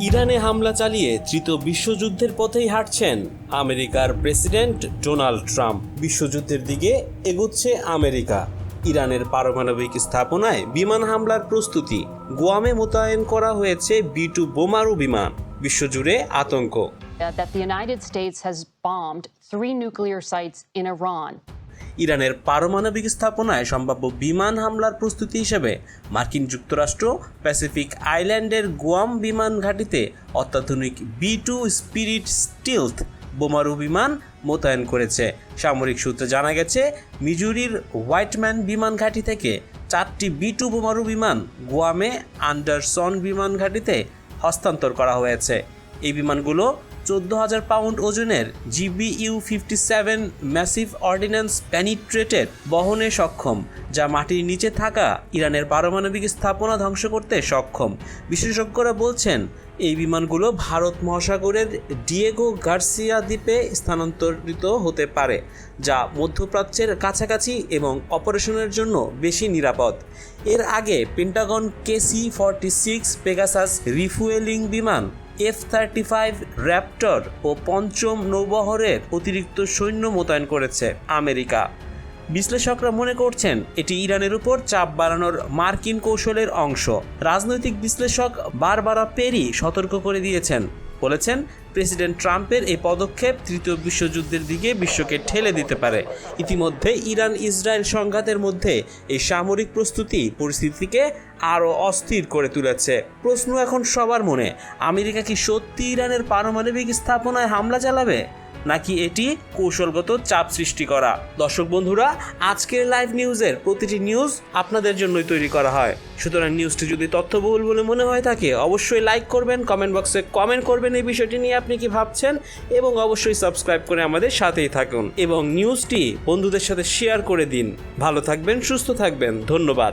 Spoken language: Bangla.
ইরানে হামলা চালিয়ে তৃতীয় বিশ্বযুদ্ধের পথেই হাঁটছেন আমেরিকার প্রেসিডেন্ট ডোনাল্ড ট্রাম্প। বিশ্বযুদ্ধের দিকে এগুচ্ছে আমেরিকা। ইরানের পারমাণবিক স্থাপনায় বিমান হামলার প্রস্তুতি। গোয়ামে মোতায়েন করা হয়েছে বি টু বোমারু বিমান। বিশ্বজুড়ে আতঙ্ক। That the United States has bombed three nuclear sites in Iran. ইরানের পারমাণবিক স্থাপনায় সম্ভাব্য বিমান হামলার প্রস্তুতি হিসেবে মার্কিন যুক্তরাষ্ট্র, প্যাসিফিক আইল্যান্ডের গুয়াম বিমান ঘাঁটিতে অত্যাধুনিক বি টু স্পিরিট স্টিলথ বোমারু বিমান মোতায়েন করেছে। সামরিক সূত্রে জানা গেছে, মিজুরির হোয়াইটম্যান বিমান ঘাঁটি থেকে চারটি বি টু বোমারু বিমান গুয়ামে আন্ডারসন বিমান ঘাঁটিতে হস্তান্তর করা হয়েছে। এই বিমানগুলো চোদ্দ হাজার পাউন্ড ওজনের GBU fifty seven massive ordnance প্যানিট্রেটের বহনে সক্ষম, যা মাটির নিচে থাকা ইরানের পারমাণবিক স্থাপনা ধ্বংস করতে সক্ষম। বিশেষজ্ঞরা বলছেন, এই বিমানগুলো ভারত মহাসাগরের ডিয়েগো গার্সিয়া দ্বীপে স্থানান্তরিত হতে পারে, যা মধ্যপ্রাচ্যের কাছাকাছি এবং অপারেশনের জন্য বেশি নিরাপদ। এর আগে Pentagon KC forty six Pegasus refuelling বিমান এফ থার্টি ফাইভ র্যাপটর ও পঞ্চম নৌবহরের অতিরিক্ত সৈন্য মোতায়েন করেছে আমেরিকা। বিশ্লেষকরা মনে করছেন, এটি ইরানের উপর চাপ বাড়ানোর মার্কিন কৌশলের অংশ। রাজনৈতিক বিশ্লেষক বারবারা পেরি সতর্ক করে দিয়েছেন। বলেছেন, প্রেসিডেন্ট ট্রাম্পের এই পদক্ষেপ তৃতীয় বিশ্বযুদ্ধের দিকে বিশ্বকে ঠেলে দিতে পারে। ইতিমধ্যে ইরান ইসরায়েল সংঘাতের মধ্যে এই সামরিক প্রস্তুতি পরিস্থিতিকে আরও অস্থির করে তুলেছে। প্রশ্ন এখন সবার মনে, আমেরিকা কি সত্যি ইরানের পারমাণবিক স্থাপনায় হামলা চালাবে? নাকি এটি কৌশলগত চাপ সৃষ্টি করা? দর্শক বন্ধুরা, আজকের লাইভ নিউজের প্রতিটি নিউজ আপনাদের জন্যই তৈরি করা হয়। সুতরাং নিউজটি যদি তথ্যবহুল বলে মনে হয় থাকে, অবশ্যই লাইক করবেন কমেন্ট বক্সে কমেন্ট করবেন এই বিষয়টি নিয়ে আপনি কি ভাবছেন, এবং অবশ্যই সাবস্ক্রাইব করে আমাদের সাথেই থাকুন। এবং নিউজটি বন্ধুদের সাথে শেয়ার করে দিন। ভালো থাকবেন, সুস্থ থাকবেন। ধন্যবাদ।